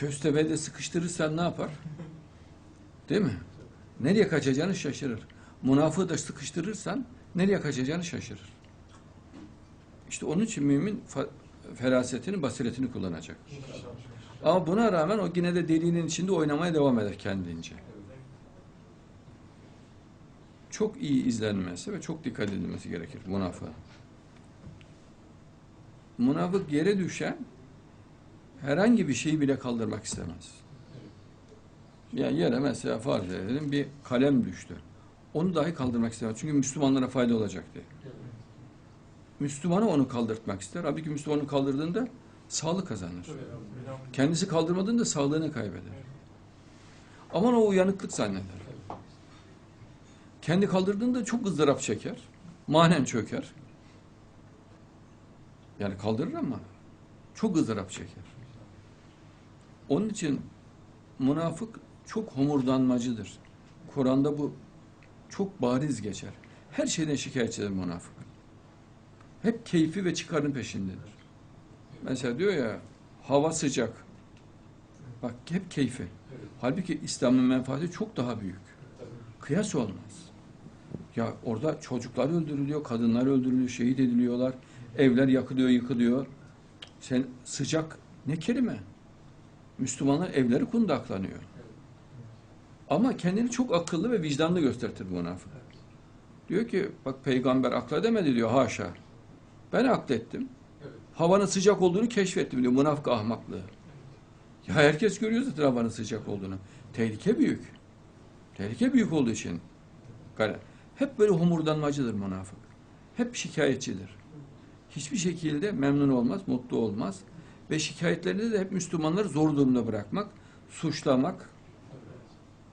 Köstebeğde sıkıştırırsan ne yapar? Değil mi? Nereye kaçacağını şaşırır. Münafığı da sıkıştırırsan nereye kaçacağını şaşırır. İşte onun için mümin ferasetini, basiretini kullanacak. Ama buna rağmen o yine de deliğinin içinde oynamaya devam eder kendince. Çok iyi izlenmesi ve çok dikkat edilmesi gerekir münafığa. Münafık yere düşen herhangi bir şeyi bile kaldırmak istemez. Yani yere mesela farz edelim bir kalem düştü. Onu dahi kaldırmak istemez. Çünkü Müslümanlara fayda olacak diye. Müslümanı onu kaldırtmak ister. Halbuki Müslümanı kaldırdığında sağlık kazanır. Kendisi kaldırmadığında sağlığını kaybeder. Ama o uyanıklık zanneder. Kendi kaldırdığında çok ızdırap çeker. Manen çöker. Yani kaldırır ama çok ızdırap çeker. Onun için münafık çok homurdanmacıdır. Kur'an'da bu çok bariz geçer. Her şeyden şikayetçidir münafık. Hep keyfi ve çıkarın peşindedir. Mesela diyor ya hava sıcak. Bak hep keyfi. Halbuki İslam'ın menfaati çok daha büyük. Kıyas olmaz. Ya orada çocuklar öldürülüyor, kadınlar öldürülüyor, şehit ediliyorlar. Evler yakılıyor, yıkılıyor. Sen sıcak ne kelime? Müslümanlar evleri kundaklanıyor. Ama kendini çok akıllı ve vicdanlı göstertir bu münafık. Diyor ki bak peygamber akledemedi diyor haşa. Ben aklettim. Havanın sıcak olduğunu keşfettim diyor münafık ahmaklığı. Ya herkes görüyor zaten havanın sıcak olduğunu. Tehlike büyük. Tehlike büyük olduğu için. Hep böyle homurdanmacıdır münafık. Hep şikayetçidir. Hiçbir şekilde memnun olmaz, mutlu olmaz. Ve şikayetlerinde de hep Müslümanları zor durumda bırakmak, suçlamak,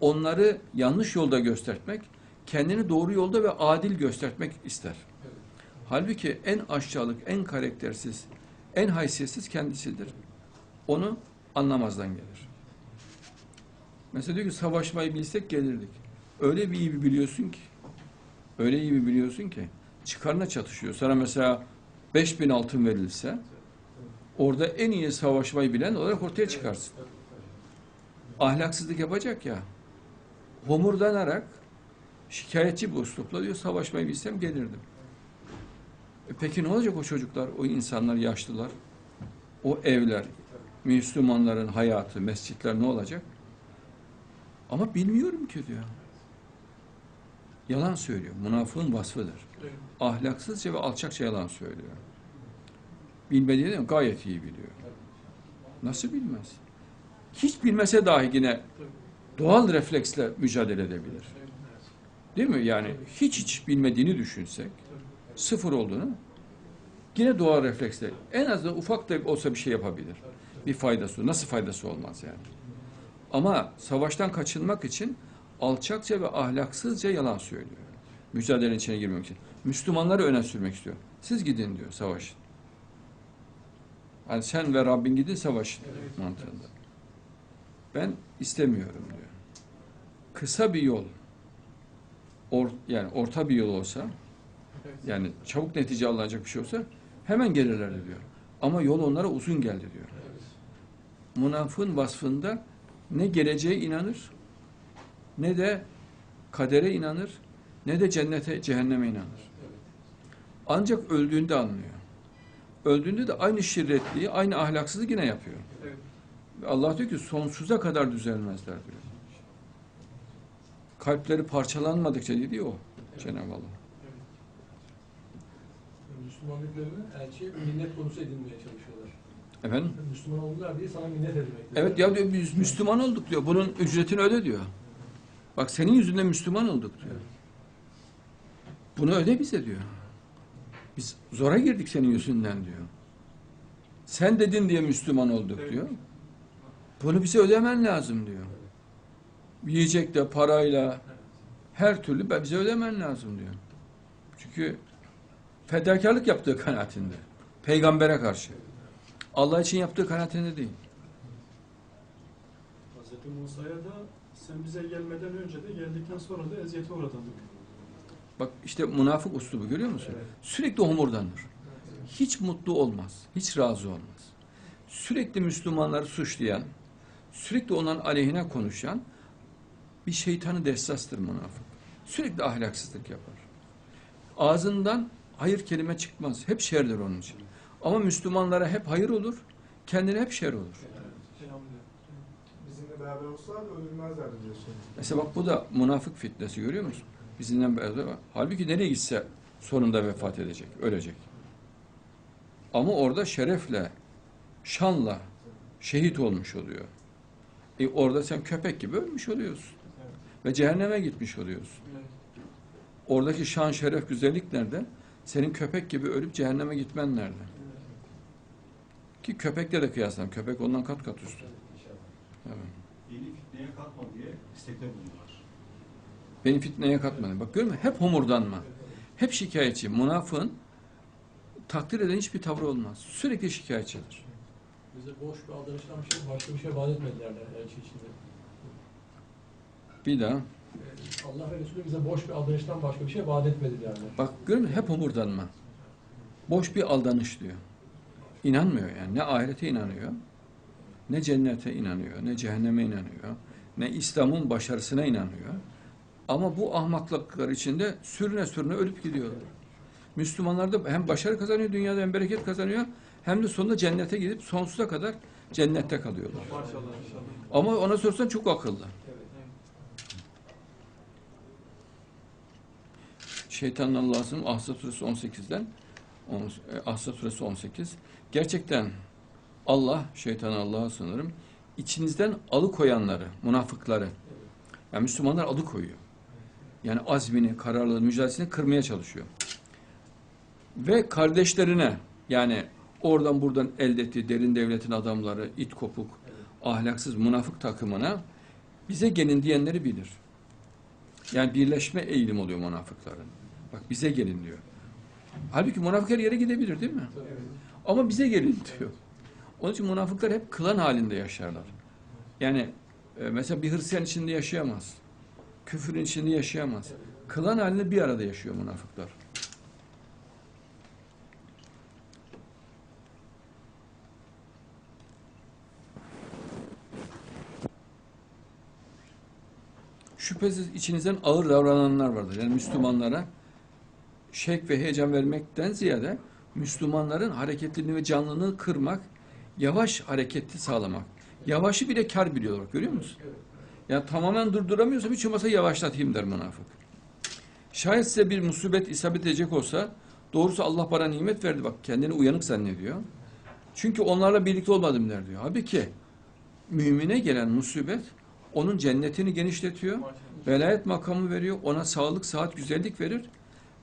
onları yanlış yolda göstermek, kendini doğru yolda ve adil göstermek ister. Halbuki en aşağılık, en karaktersiz, en haysiyetsiz kendisidir. Onu anlamazdan gelir. Mesela diyor ki savaşmayı bilsek gelirdik. Öyle bir iyi bir biliyorsun ki, öyle iyi bir biliyorsun ki çıkarına çatışıyor. Sana mesela 5000 altın verilse orada en iyi savaşmayı bilen olarak ortaya çıkarsın. Ahlaksızlık yapacak ya. Homurdanarak şikayetçi bir uslupla diyor savaşmayı bilsem gelirdim. E peki ne olacak o çocuklar, o insanlar, yaşlılar, o evler, Müslümanların hayatı, mescitler ne olacak? Ama bilmiyorum ki diyor. Yalan söylüyor. Münafığın vasfıdır. Ahlaksızca ve alçakça yalan söylüyor. Bilmediğini de gayet iyi biliyor. Nasıl bilmez? Hiç bilmese dahi yine doğal refleksle mücadele edebilir. Değil mi? Yani hiç hiç bilmediğini düşünsek, sıfır olduğunu yine doğal refleksle en azından ufak da olsa bir şey yapabilir. Bir faydası, nasıl faydası olmaz yani. Ama savaştan kaçınmak için alçakça ve ahlaksızca yalan söylüyor. Mücadelenin içine girmek için. Müslümanları öne sürmek istiyor. Siz gidin diyor savaşın. Hani sen ve Rabbin gidin savaşın mantığında. Ben istemiyorum diyor. Kısa bir yol, or, yani orta bir yol olsa, yani çabuk netice alınacak bir şey olsa hemen gelirlerdi diyor. Ama yol onlara uzun geldi diyor. Münafığın vasfında ne geleceğe inanır, ne de kadere inanır, ne de cennete, cehenneme inanır. Ancak öldüğünde anlıyor. Öldüğünde de aynı şirretliği, aynı ahlaksızlığı yine yapıyor. Ve Allah diyor ki sonsuza kadar düzelmezler diyor. Kalpleri parçalanmadıkça dedi o Cenab-ı Allah. Müslümanlıklarını elçi minnet konusu edinmeye çalışıyorlar. Efendim? Müslüman oldular diye sana minnet edilmek. Evet ya diyor biz Müslüman olduk diyor. Bunun ücretini öde diyor. Bak senin yüzünden Müslüman olduk diyor. Bunu öde bize diyor. Biz zora girdik senin yüzünden diyor. Sen dedin diye Müslüman olduk diyor. Bunu bize ödemen lazım diyor. Yiyecekle, parayla, her türlü bize ödemen lazım diyor. Çünkü fedakarlık yaptığı kanaatinde. Peygambere karşı. Allah için yaptığı kanaatinde değil. Hazreti Musa'ya da sen bize gelmeden önce de geldikten sonra da eziyete uğradın. Bak işte münafık uslubu görüyor musun? Sürekli homurdanır. Hiç mutlu olmaz. Hiç razı olmaz. Sürekli Müslümanları suçlayan, sürekli onun aleyhine konuşan bir şeytanı dessastır münafık. Sürekli ahlaksızlık yapar. Ağzından hayır kelime çıkmaz. Hep şerdir onun için. Ama Müslümanlara hep hayır olur, kendine hep şer olur. Bizimle beraber olsalardı öldürmezlerdi diyorsun. Mesela bak bu da münafık fitnesi görüyor musun? Bizimle beraber. Halbuki nereye gitse sonunda vefat edecek, ölecek. Ama orada şerefle, şanla şehit olmuş oluyor. E orada sen köpek gibi ölmüş oluyorsun. Ve cehenneme gitmiş oluyorsun. Oradaki şan, şeref, güzellik nerede? Senin köpek gibi ölüp cehenneme gitmen nerede? Ki köpekle de kıyaslan. Köpek ondan kat kat üstün. Evet. Beni fitneye katma diye istekte bulundular. Beni fitneye katmadın. Bak görüyor musun? Hep homurdanma. Hep şikayetçi. Münafığın takdir eden hiçbir tavrı olmaz. Sürekli şikayetçidir. Bize boş bir aldanıştan bir şey, başka bir şey vaat etmediler elçi içinde. Bir daha. Allah ve Resulü bize boş bir aldanıştan başka bir şey vaat etmedi derler. Bak görüyor musun? Hep homurdanma. Boş bir aldanış diyor. İnanmıyor yani. Ne ahirete inanıyor, ne cennete inanıyor, ne cehenneme inanıyor, ne İslam'ın başarısına inanıyor. Ama bu ahmaklıklar içinde sürüne sürüne ölüp gidiyorlar. Müslümanlar da hem başarı kazanıyor, dünyada hem bereket kazanıyor, hem de sonunda cennete gidip sonsuza kadar cennette kalıyorlar. Maşallah. Ama ona sorsan çok akıllı. Şeytanın Allah'ın Ahzab suresi 18'den on- e, Ahzab suresi 18 gerçekten Allah şeytan Allah'a sınırım içinizden alıkoyanları, münafıkları yani Müslümanlar alıkoyuyor. Yani azmini, kararlılığı, mücadelesini kırmaya çalışıyor. Ve kardeşlerine yani oradan buradan elde ettiği derin devletin adamları, it kopuk, ahlaksız münafık takımına bize gelin diyenleri bilir. Yani birleşme eğilim oluyor münafıkların. Bak bize gelin diyor. Halbuki münafık her yere gidebilir değil mi? Ama bize gelin diyor. Onun için münafıklar hep klan halinde yaşarlar. Yani e, mesela bir Hristiyan içinde yaşayamaz. Küfürün içinde yaşayamaz. Klan halinde bir arada yaşıyor münafıklar. Şüphesiz içinizden ağır davrananlar vardır. Yani Müslümanlara şek ve heyecan vermekten ziyade Müslümanların hareketliliğini ve canlılığını kırmak, yavaş hareketi sağlamak. Yavaşı bile kar biliyorlar. Görüyor musun? Ya tamamen durduramıyorsam hiç olmazsa yavaşlatayım der münafık. Şayet size bir musibet isabet edecek olsa doğrusu Allah bana nimet verdi bak kendini uyanık zannediyor. Çünkü onlarla birlikte olmadım der diyor. Halbuki mümine gelen musibet onun cennetini genişletiyor. Velayet makamı veriyor. Ona sağlık, sıhhat, güzellik verir.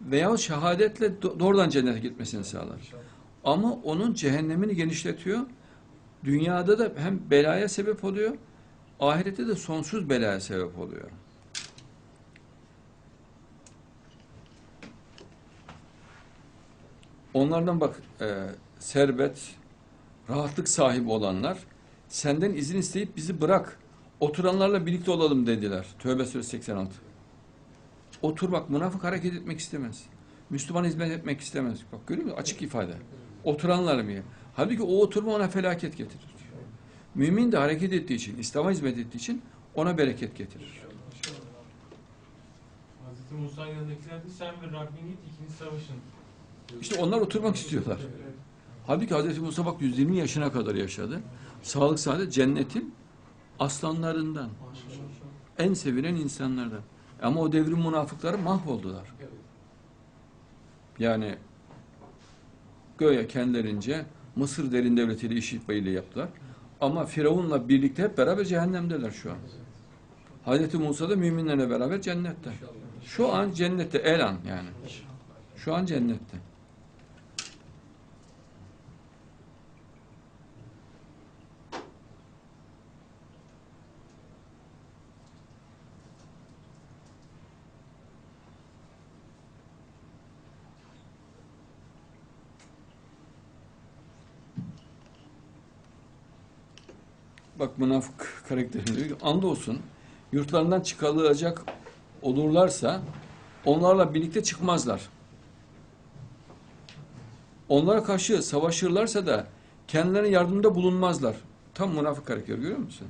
Veya şehadetle do- doğrudan cennete gitmesini sağlar. Ama onun cehennemini genişletiyor. Dünyada da hem belaya sebep oluyor, ahirette de sonsuz belaya sebep oluyor. Onlardan bak e, servet, rahatlık sahibi olanlar senden izin isteyip bizi bırak. Oturanlarla birlikte olalım dediler. Tövbe suresi 86. Oturmak, münafık hareket etmek istemez. Müslüman hizmet etmek istemez. Bak görüyor musun? Açık ifade. Oturanlar mı? Halbuki o oturma ona felaket getirir. Mümin de hareket ettiği için, İslam'a hizmet ettiği için ona bereket getirir. Hazreti Musa'nın yanındakiler de sen ve Rabbin git ikiniz savaşın. İşte onlar oturmak istiyorlar. Halbuki Hz. Musa bak 120 yaşına kadar yaşadı. Sağlık saadet cennetin aslanlarından. En sevilen insanlardan. Ama o devrin münafıkları mahvoldular. Yani göğe kendilerince Mısır derin devletiyle işitmeyle yaptılar. Ama Firavun'la birlikte hep beraber cehennemdeler şu an. Hz. Musa da müminlerle beraber cennette. Şu an cennette, el an yani. Şu an cennette. Bak münafık karakterine diyor ki andolsun yurtlarından çıkarılacak olurlarsa onlarla birlikte çıkmazlar. Onlara karşı savaşırlarsa da kendilerine yardımda bulunmazlar. Tam münafık karakter görüyor musun?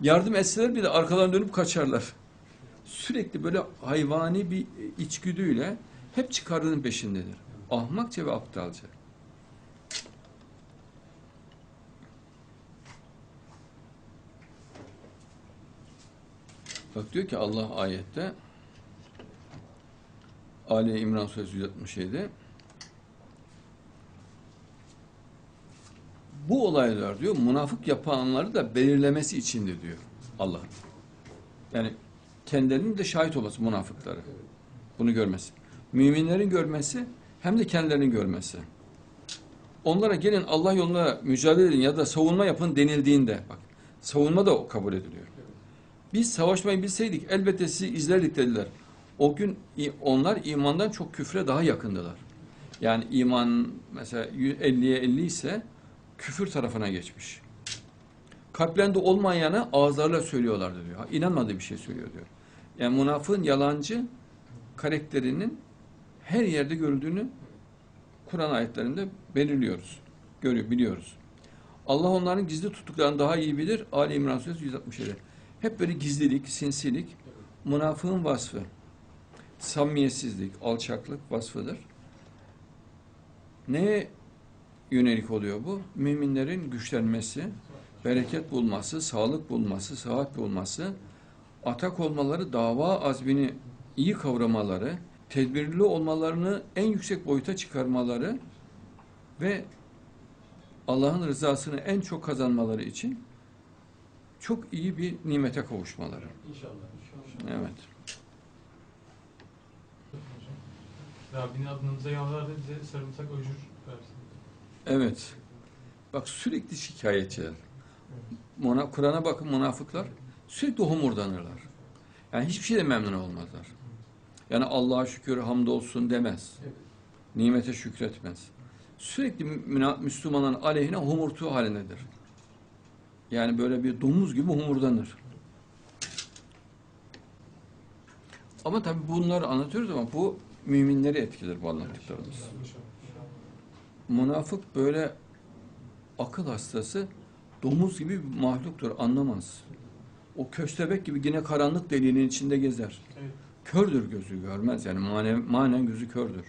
Yardım etseler bir de arkalarına dönüp kaçarlar. Sürekli böyle hayvani bir içgüdüyle hep çıkarının peşindedir. Ahmakça ve aptalca. Bak diyor ki Allah ayette Ali İmran Suresi 167 Bu olaylar diyor münafık yapanları da belirlemesi içindir diyor Allah. Yani kendilerinin de şahit olması münafıkları. Bunu görmesi. Müminlerin görmesi hem de kendilerinin görmesi. Onlara gelin Allah yolunda mücadele edin ya da savunma yapın denildiğinde bak savunma da kabul ediliyor. Biz savaşmayı bilseydik elbette sizi izlerdik dediler. O gün onlar imandan çok küfre daha yakındılar. Yani iman mesela 50'ye 50 ise küfür tarafına geçmiş. Kalplerinde olmayanı ağızlarla söylüyorlardı diyor. İnanmadığı bir şey söylüyor diyor. Yani münafığın yalancı karakterinin her yerde görüldüğünü Kur'an ayetlerinde belirliyoruz. Görüyor, biliyoruz. Allah onların gizli tuttuklarını daha iyi bilir. Ali İmran Suresi 167. Hep böyle gizlilik, sinsilik, münafığın vasfı. Samimiyetsizlik, alçaklık vasfıdır. Neye yönelik oluyor bu? Müminlerin güçlenmesi, bereket bulması, sağlık bulması, sıhhat bulması, atak olmaları, dava azmini iyi kavramaları, tedbirli olmalarını en yüksek boyuta çıkarmaları ve Allah'ın rızasını en çok kazanmaları için çok iyi bir nimete kavuşmaları. İnşallah. Evet. Rabbin adınıza yalvardı bize sarımsak öcür versin. Evet. Bak sürekli şikayetçiler. Muna- Kur'an'a bakın münafıklar sürekli homurdanırlar. Yani hiçbir şeyde memnun olmazlar. Yani Allah'a şükür hamdolsun demez. Nimete şükretmez. Sürekli Müslümanın aleyhine homurtu halindedir. Yani böyle bir domuz gibi homurdanır. Ama tabii bunları anlatıyoruz ama bu müminleri etkiler bu anlattıklarımız. Münafık böyle akıl hastası domuz gibi bir mahluktur anlamaz. O köstebek gibi yine karanlık deliğinin içinde gezer. Kördür gözü görmez yani manen, manen gözü kördür.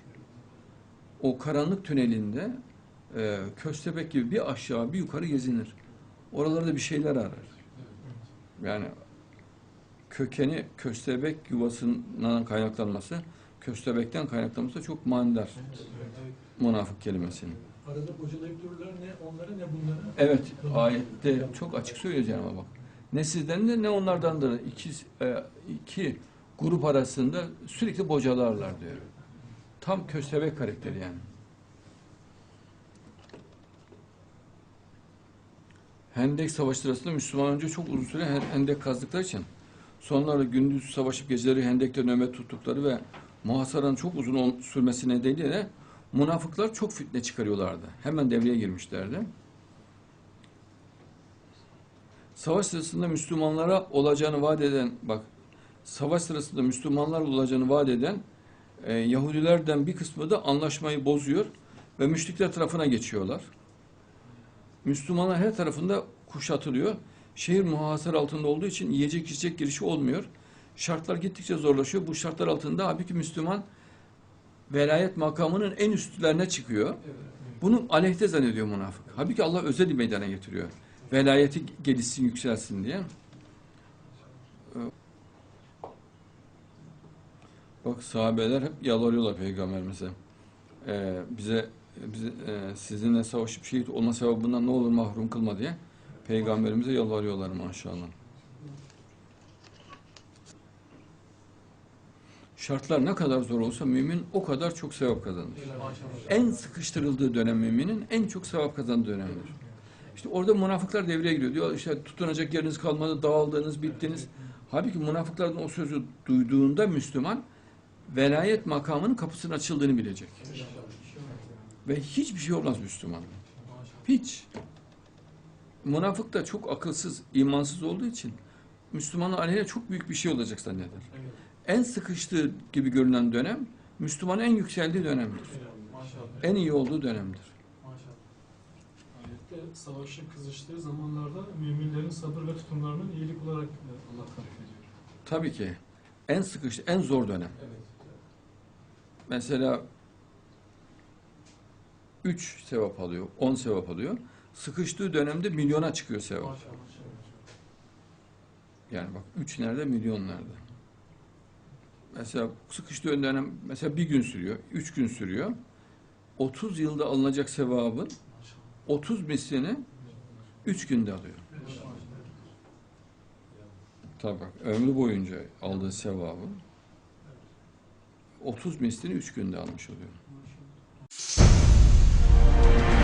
O karanlık tünelinde e, köstebek gibi bir aşağı bir yukarı gezinir. Oralarda bir şeyler arar. Yani kökeni köstebek yuvasından kaynaklanması, köstebekten kaynaklanması da çok manidar münafık kelimesinin. Arada bocalayıp dururlar ne onlara ne bunlara. Evet, ayette çok açık söylüyor Cenab-ı Hak. Ne sizden de ne onlardandır. İki, e, iki grup arasında sürekli bocalarlar diyor. Tam köstebek karakteri yani. Hendek Savaşı sırasında Müslüman önce çok uzun süre hen- hendek kazdıkları için sonları gündüz savaşıp geceleri hendekte nöbet tuttukları ve muhasaranın çok uzun sürmesi nedeniyle münafıklar çok fitne çıkarıyorlardı. Hemen devreye girmişlerdi. Savaş sırasında Müslümanlara olacağını vaat eden, bak savaş sırasında Müslümanlar olacağını vaat eden e, Yahudilerden bir kısmı da anlaşmayı bozuyor ve müşrikler tarafına geçiyorlar. Müslümanlar her tarafında kuşatılıyor. Şehir muhasara altında olduğu için yiyecek içecek girişi olmuyor. Şartlar gittikçe zorlaşıyor. Bu şartlar altında halbuki Müslüman velayet makamının en üstlerine çıkıyor. Evet. Bunu aleyhte zannediyor münafık. Halbuki Allah özel bir meydana getiriyor. Velayeti gelişsin, yükselsin diye. Ee, Bak sahabeler hep yalvarıyorlar peygamberimize. Ee, bize bize e, sizinle savaşıp şehit olma sevabından ne olur mahrum kılma diye peygamberimize yalvarıyorlar maşallah. Şartlar ne kadar zor olsa mümin o kadar çok sevap kazanır. En sıkıştırıldığı dönem müminin en çok sevap kazandığı dönemdir. İşte orada münafıklar devreye giriyor. Diyor işte tutunacak yeriniz kalmadı, dağıldınız, bittiniz. Halbuki münafıkların o sözü duyduğunda Müslüman velayet makamının kapısının açıldığını bilecek. Ve hiçbir şey olmaz Müslüman. Hiç. Münafık da çok akılsız, imansız olduğu için Müslümanın aleyhine çok büyük bir şey olacak zanneder. Evet. En sıkıştığı gibi görünen dönem Müslümanın en yükseldiği dönemdir. Maşallah. En iyi olduğu dönemdir. Maşallah. özellikle savaşın kızıştığı zamanlarda müminlerin sabır ve tutumlarının iyilik olarak Allah tarif ediyor. Tabii ki en sıkıştı, en zor dönem. Evet. Mesela 3 sevap alıyor, 10 sevap alıyor. Sıkıştığı dönemde milyona çıkıyor sevap. Yani bak 3 nerede, milyon nerede. Mesela sıkıştığı dönem mesela bir gün sürüyor, 3 gün sürüyor. 30 yılda alınacak sevabın 30 mislini 3 günde alıyor. Tabii bak ömrü boyunca aldığı sevabı 30 mislini 3 günde almış oluyor. Bye.